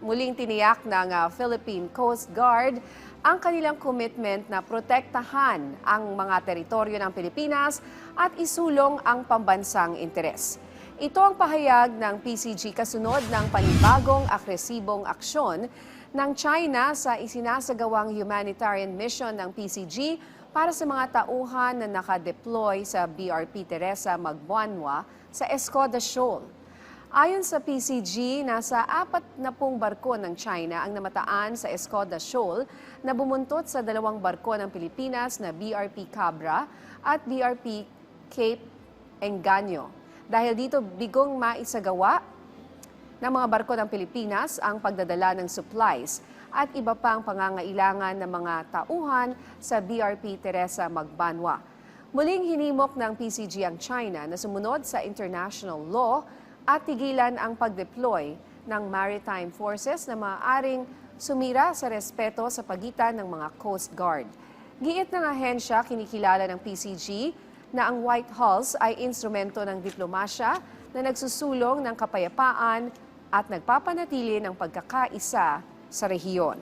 Muling tiniyak ng ah, Philippine Coast Guard ang kanilang commitment na protektahan ang mga teritoryo ng Pilipinas at isulong ang pambansang interes. Ito ang pahayag ng PCG kasunod ng panibagong agresibong aksyon ng China sa isinasagawang humanitarian mission ng PCG para sa mga tauhan na nakadeploy sa BRP Teresa Magbuanwa sa Escoda Shoal. Ayon sa PCG, nasa apat na pong barko ng China ang namataan sa Escoda Shoal na bumuntot sa dalawang barko ng Pilipinas na BRP Cabra at BRP Cape Engaño. Dahil dito bigong maisagawa ng mga barko ng Pilipinas ang pagdadala ng supplies at iba pang pangangailangan ng mga tauhan sa BRP Teresa Magbanwa. Muling hinimok ng PCG ang China na sumunod sa international law at tigilan ang pag-deploy ng maritime forces na maaaring sumira sa respeto sa pagitan ng mga Coast Guard. Giit ng ahensya kinikilala ng PCG na ang White Hulls ay instrumento ng diplomasya na nagsusulong ng kapayapaan at nagpapanatili ng pagkakaisa sa rehiyon.